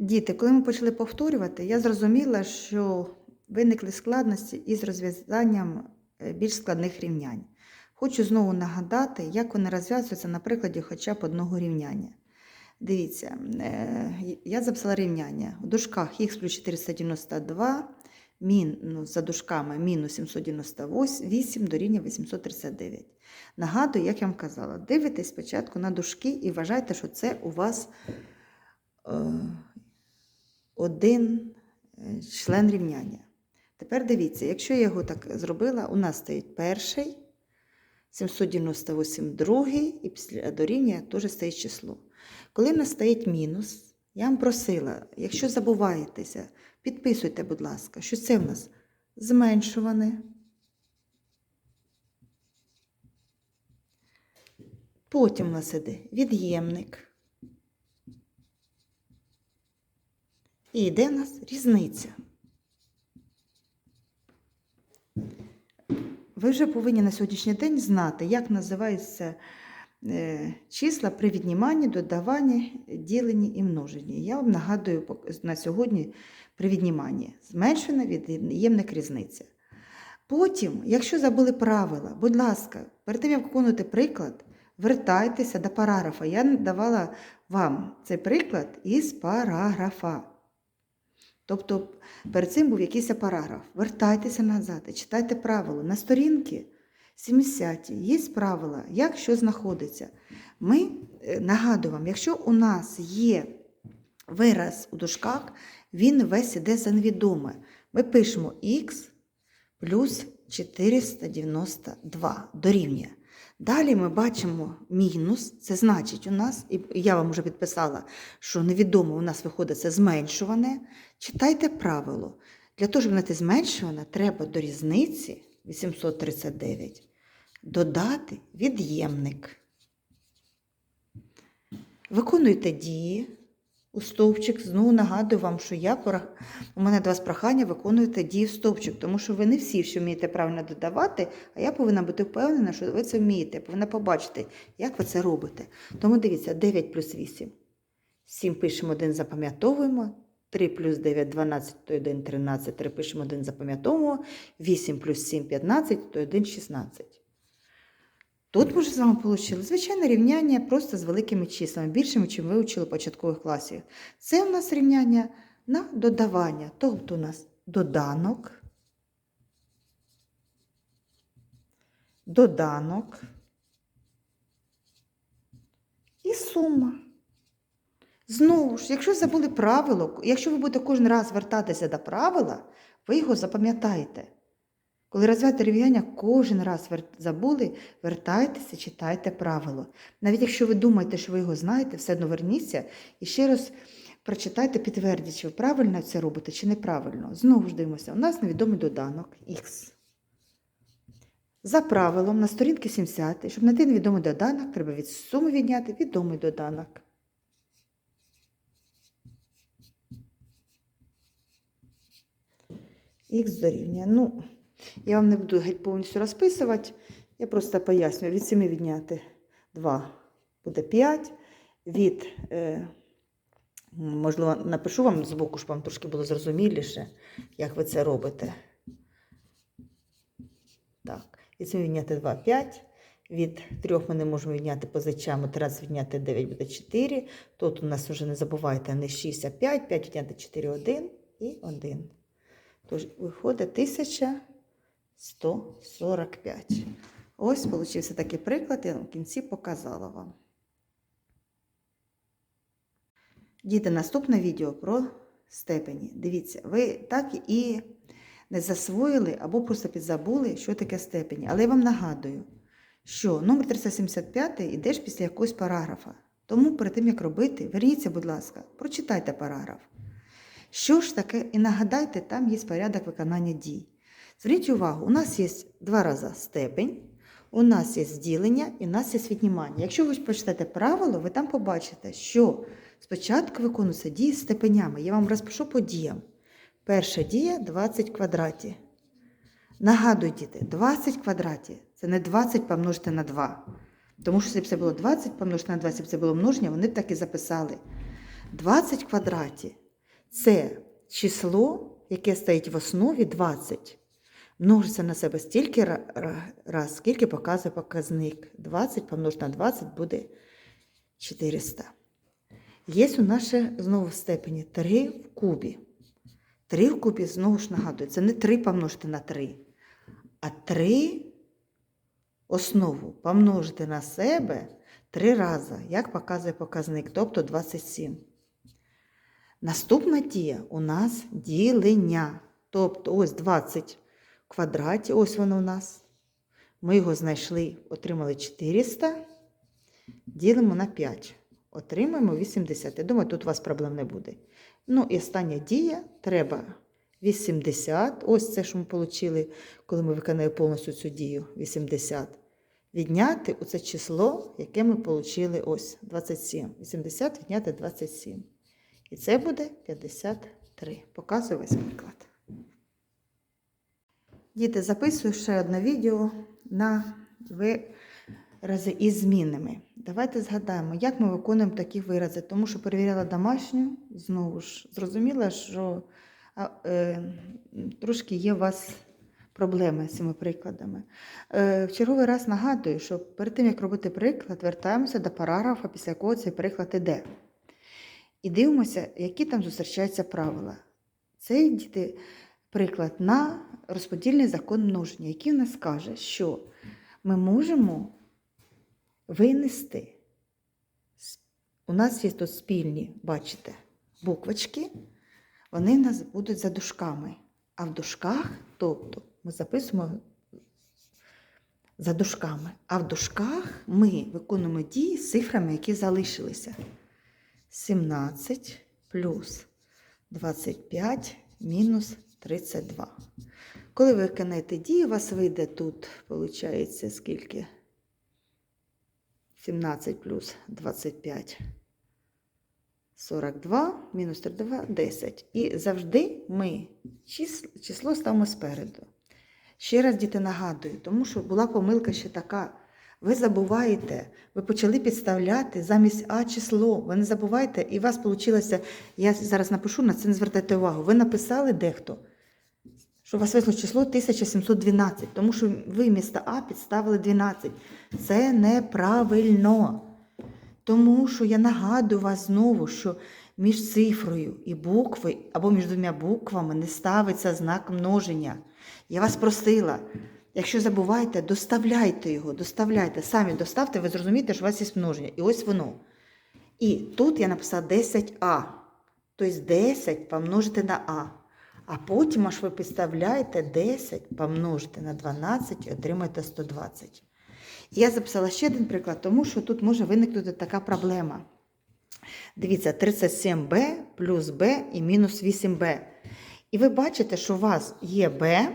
Діти, коли ми почали повторювати, я зрозуміла, що виникли складності із розв'язанням е, більш складних рівнянь. Хочу знову нагадати, як вони розв'язуються на прикладі хоча б одного рівняння. Дивіться, е, я записала рівняння. В дужках х плюс 492, мінус, за дужками мінус 798 дорівнює 839. Нагадую, як я вам казала, дивитесь спочатку на дужки і вважайте, що це у вас е, один е, член рівняння. Тепер дивіться, якщо я його так зробила, у нас стоїть перший, 798 другий, і після дорівнює теж стоїть число. Коли в нас стоїть мінус, я вам просила, якщо забуваєтеся, підписуйте, будь ласка, що це в нас зменшуване. Потім у нас іде від'ємник. І йде у нас різниця. Ви вже повинні на сьогоднішній день знати, як називаються е, числа при відніманні, додаванні, діленні і множенні. Я вам нагадую на сьогодні при відніманні. Зменшена від'ємник різниця. Потім, якщо забули правила, будь ласка, перед тим як виконувати приклад, вертайтеся до параграфа. Я давала вам цей приклад із параграфа. Тобто перед цим був якийсь параграф. Вертайтеся назад і читайте правила. На сторінці 70 є правила, як що знаходиться. Ми е, нагадую вам, якщо у нас є вираз у дужках, він весь іде за невідоме. Ми пишемо х плюс 492 дорівнює. Далі ми бачимо мінус, це значить у нас, і я вам вже підписала, що невідомо у нас виходить це зменшуване. Читайте правило. Для того, щоб знайти зменшуване, треба до різниці 839 додати від'ємник. Виконуйте дії у стовпчик. Знову нагадую вам, що я пора- у мене до вас прохання виконуйте дії в стовпчик, тому що ви не всі що вмієте правильно додавати, а я повинна бути впевнена, що ви це вмієте. Повинна побачити, як ви це робите. Тому дивіться, 9 плюс 8. 7 пишемо 1, запам'ятовуємо. 3 плюс 9 12, то 1 13, 3 пишемо 1, запам'ятовуємо. 8 плюс 7 15, то 1 16. Тут ми вже з вами отримали звичайне рівняння просто з великими числами, більшими, чим ви вчили в початкових класів. Це у нас рівняння на додавання. Тобто у нас доданок, доданок і сума. Знову ж, якщо забули правило, якщо ви будете кожен раз вертатися до правила, ви його запам'ятаєте. Коли розв'язати рівняння, кожен раз забули, вертайтеся, читайте правило. Навіть якщо ви думаєте, що ви його знаєте, все одно верніться і ще раз прочитайте, підтвердіть, чи ви правильно це робите, чи неправильно. Знову ж дивимося, у нас невідомий доданок х. За правилом на сторінці 70, щоб знайти невідомий доданок, треба від суми відняти відомий доданок. Х дорівнює. Ну, я вам не буду геть повністю розписувати. Я просто пояснюю. Від 7 відняти 2 буде 5. Від, е, можливо, напишу вам збоку, щоб вам трошки було зрозуміліше, як ви це робите. Так, від 7 відняти 2 5. Від 3 ми не можемо відняти позичаємо. 13 відняти 9 буде 4. Тут у нас вже не забувайте не 6, а 5. 5 відняти 4 1 і 1. Тож виходить 1145. Ось получився такий приклад, я в кінці показала вам. Діти, наступне відео про степені. Дивіться, ви так і не засвоїли або просто підзабули, що таке степені. Але я вам нагадую, що номер 375 йдеш після якогось параграфа. Тому перед тим, як робити, верніться, будь ласка, прочитайте параграф. Що ж таке, і нагадайте, там є порядок виконання дій. Зверніть увагу, у нас є два рази степень, у нас є зділення і у нас є віднімання. Якщо ви почитаєте правило, ви там побачите, що спочатку виконуються дії з степенями. Я вам розпишу по діям. Перша дія 20 квадратів. Нагадую, діти, 20 квадратів це не 20 помножити на 2. Тому що б це було 20 помножити на 20, якщо б це було множення, вони б так і записали. 20 квадратів Це число, яке стоїть в основі 20. Множиться на себе стільки ра- ра- раз, скільки показує показник. 20 помножити на 20 буде 400. Є у нас ще знову в степені 3 в кубі. 3 в кубі, знову ж нагадую, це не 3 помножити на 3, а 3 основу помножити на себе 3 рази, як показує показник, тобто 27. Наступна дія у нас ділення. Тобто ось 20 в квадраті, ось воно у нас. Ми його знайшли, отримали 400, ділимо на 5. Отримаємо 80. Я думаю, тут у вас проблем не буде. Ну і остання дія треба 80. Ось це, що ми отримали, коли ми виконали повністю цю дію 80. Відняти оце число, яке ми отримали ось 27. 80 відняти 27. І це буде 53. Показую весь приклад. Діти, записую ще одне відео на вирази із змінами. Давайте згадаємо, як ми виконуємо такі вирази, тому що перевіряла домашню, знову ж зрозуміла, що е, трошки є у вас проблеми з цими прикладами. Е, в черговий раз нагадую, що перед тим, як робити приклад, вертаємося до параграфа, після якого цей приклад іде. І дивимося, які там зустрічаються правила. Це діти приклад на розподільний закон множення, який в нас каже, що ми можемо винести. У нас є тут спільні, бачите, буквочки, вони в нас будуть за дужками. А в дужках, тобто ми записуємо за дужками, а в дужках ми виконуємо дії з цифрами, які залишилися. 17 плюс 25 мінус 32. Коли ви виконаєте дії, у вас вийде тут, виходить, скільки? 17 плюс 25. 42 мінус 32 10. І завжди ми число, число ставимо спереду. Ще раз, діти, нагадую, тому що була помилка ще така. Ви забуваєте, ви почали підставляти замість А число. Ви не забувайте, і у вас вийшло, я зараз напишу, на це не звертайте увагу. Ви написали дехто, що у вас вийшло число 1712, тому що ви місто А підставили 12. Це неправильно. Тому що я нагадую вас знову, що між цифрою і буквою або між двома буквами не ставиться знак множення. Я вас просила, якщо забуваєте, доставляйте його, доставляйте, самі доставте, ви зрозумієте, що у вас є множення. І ось воно. І тут я написала 10а. Тобто 10 помножити на А. А потім аж ви підставляєте 10 помножити на 12 і отримаєте 120. І я записала ще один приклад, тому що тут може виникнути така проблема. Дивіться, 37b плюс b і мінус 8b. І ви бачите, що у вас є b,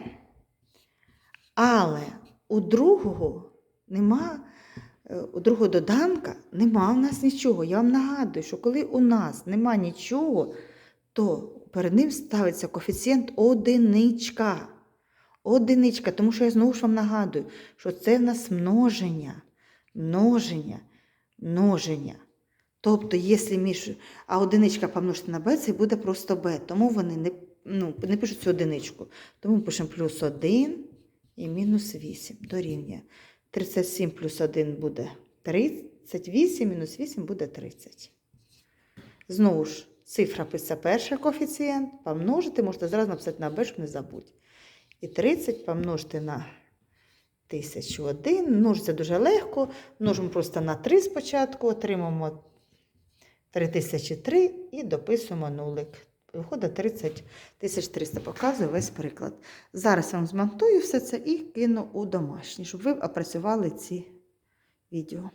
але у другого нема, е, у другого доданка нема у нас нічого. Я вам нагадую, що коли у нас нема нічого, то перед ним ставиться коефіцієнт одиничка. Одиничка, тому що я знову ж вам нагадую, що це в нас множення, множення, множення. Тобто, якщо між а одиничка помножити на b, це буде просто b. Тому вони не, ну, не пишуть цю одиничку. Тому пишемо плюс 1 і мінус 8 дорівнює. 37 плюс 1 буде 38, мінус 8 буде 30. Знову ж, цифра пише перший коефіцієнт, помножити, можете зразу написати на b, щоб не забудь. І 30 помножити на 1001. Множиться дуже легко. Множимо просто на 3 спочатку, отримаємо 3003 і дописуємо нулик. Виходить 30 300. Показую весь приклад. Зараз я вам змонтую все це і кину у домашній, щоб ви опрацювали ці відео.